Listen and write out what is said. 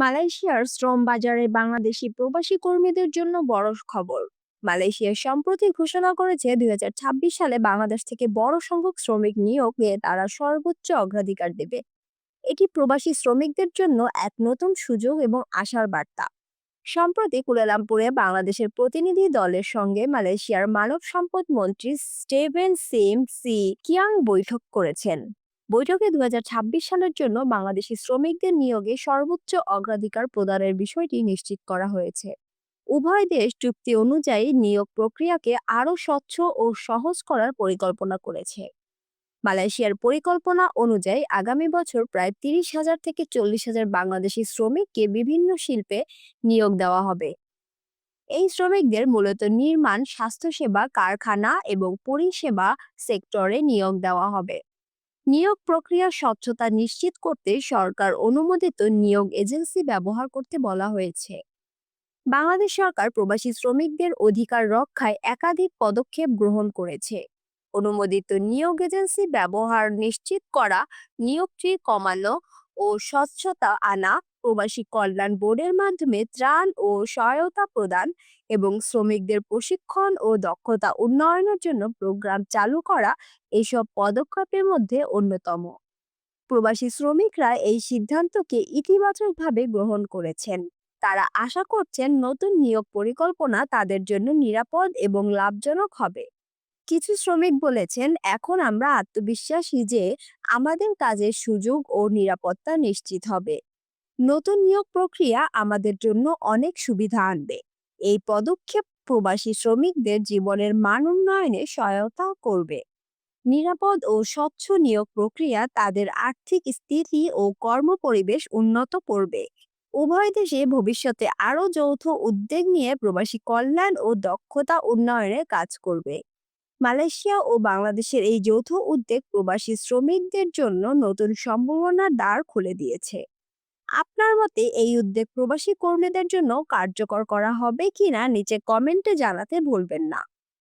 মালয়েশিয়ার শ্রম বাজারে বাংলাদেশি প্রবাসী কর্মীদের জন্য বড় খবর। মালয়েশিয়া সম্প্রতি ঘোষণা করেছে, দুই হাজার ছাব্বিশ সালে বাংলাদেশ থেকে বড় সংখ্যক শ্রমিক নিয়োগে তারা সর্বোচ্চ অগ্রাধিকার দেবে। এটি প্রবাসী শ্রমিকদের জন্য এক নতুন সুযোগ এবং আশার বার্তা। সম্প্রতি কুলালামপুরে বাংলাদেশের প্রতিনিধি দলের সঙ্গে মালয়েশিয়ার মানব সম্পদ মন্ত্রী স্টেভেন সিম সি কিয়াং বৈঠক করেছেন। বৈঠকে দুই হাজার ছাব্বিশ সালের জন্য বাংলাদেশি শ্রমিকদের নিয়োগে সর্বোচ্চ অগ্রাধিকার প্রদানের বিষয়টি নিশ্চিত করা হয়েছে। উভয় দেশ চুক্তি অনুযায়ী নিয়োগ প্রক্রিয়াকে আরও স্বচ্ছ ও সহজ করার পরিকল্পনা করেছে। মালয়েশিয়ার পরিকল্পনা অনুযায়ী আগামী বছর প্রায় তিরিশ হাজার থেকে চল্লিশ হাজার বাংলাদেশি শ্রমিককে বিভিন্ন শিল্পে নিয়োগ দেওয়া হবে। এই শ্রমিকদের মূলত নির্মাণ, স্বাস্থ্যসেবা, কারখানা এবং পরিষেবা সেক্টরে নিয়োগ দেওয়া হবে। নিয়োগ প্রক্রিয়ার স্বচ্ছতা নিশ্চিত করতে সরকার অনুমোদিত নিয়োগ এজেন্সি ব্যবহার করতে বলা হয়েছে। বাংলাদেশ সরকার প্রবাসী শ্রমিকদের অধিকার রক্ষায় একাধিক পদক্ষেপ গ্রহণ করেছে। অনুমোদিত নিয়োগ এজেন্সি ব্যবহার নিশ্চিত করা, নিয়োগটি কমানো ও স্বচ্ছতা আনা প্রবাসী কল্যাণ বোর্ডের মাধ্যমে ত্রাণ ও সহায়তা প্রদান এবং শ্রমিকদের প্রশিক্ষণ ও দক্ষতা উন্নয়নের জন্য প্রোগ্রাম চালু করা এসব পদক্ষেপের মধ্যে অন্যতম। প্রবাসী শ্রমিকরা এই সিদ্ধান্তকে ইতিবাচকভাবে গ্রহণ করেছেন। তারা আশা করছেন নতুন নিয়োগ পরিকল্পনা তাদের জন্য নিরাপদ এবং লাভজনক হবে। কিছু শ্রমিক বলেছেন, এখন আমরা আত্মবিশ্বাসী যে আমাদের কাজের সুযোগ ও নিরাপত্তা নিশ্চিত হবে। নতুন নিয়োগ প্রক্রিয়া আমাদের জন্য অনেক সুবিধা আনবে। এই পদক্ষেপ প্রবাসী শ্রমিকদের জীবনের মান উন্নয়নে সহায়তা করবে। নিরাপদ ও স্বচ্ছ নিয়োগ প্রক্রিয়া তাদের আর্থিক স্থিতি ও কর্মপরিবেশ উন্নত করবে। উভয় দেশে ভবিষ্যতে আরও যৌথ উদ্যোগ নিয়ে প্রবাসী কল্যাণ ও দক্ষতা উন্নয়নে কাজ করবে। মালয়েশিয়া ও বাংলাদেশের এই যৌথ উদ্যোগ প্রবাসী শ্রমিকদের জন্য নতুন সম্ভাবনার দ্বার খুলে দিয়েছে। আপনার মতে এই উদ্যোগ প্রবাসী কর্মীদের জন্য কার্যকর করা হবে কিনা? নিচে কমেন্টে জানাতে ভুলবেন না।